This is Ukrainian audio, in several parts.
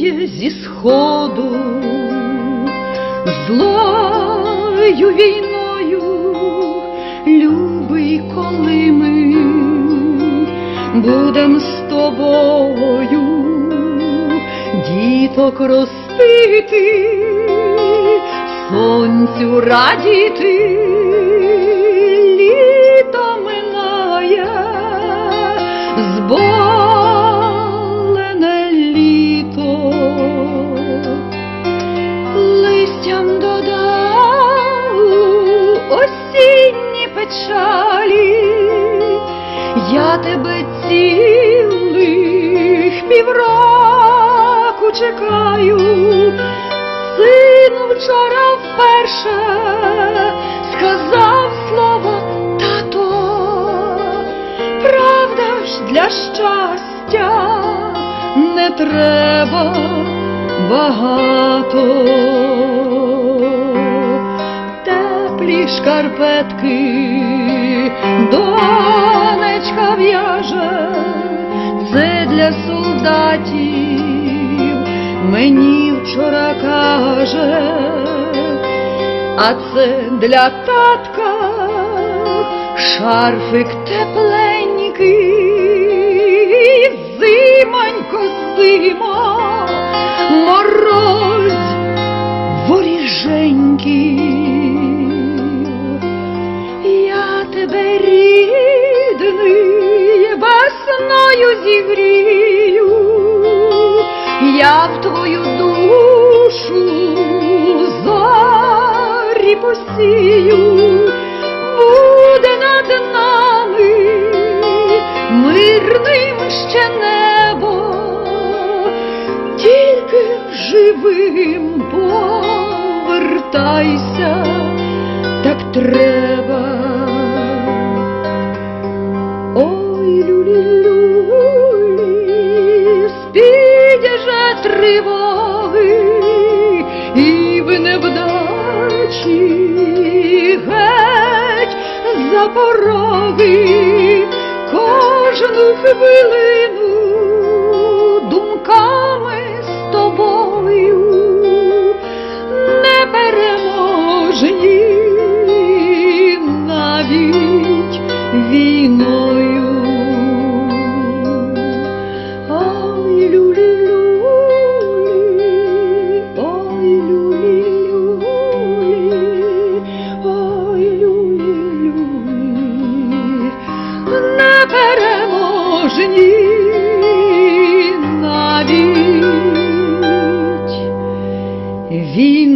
віє зі сходу, злою війною, любий, коли ми будем з тобою, діток ростити, сонцю радіти, осінні печалі, я тебе цілих півроку чекаю, сину вчора вперше сказав слово тато, правда ж для щастя не треба багато. Шкарпетки. Донечка в'яже, це для солдатів. Мені вчора каже, а це для татка. Шарфик тепленький, зимонько, зима, мороз воріженький. Весною зігрію, я в твою душу зорі посію, буде над нами мирним ще небо, тільки живим повертайся, так треба. тривоги і в невдачі геть за пороги кожну хвилину думками.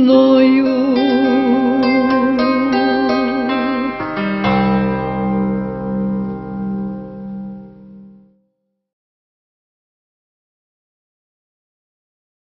no noio.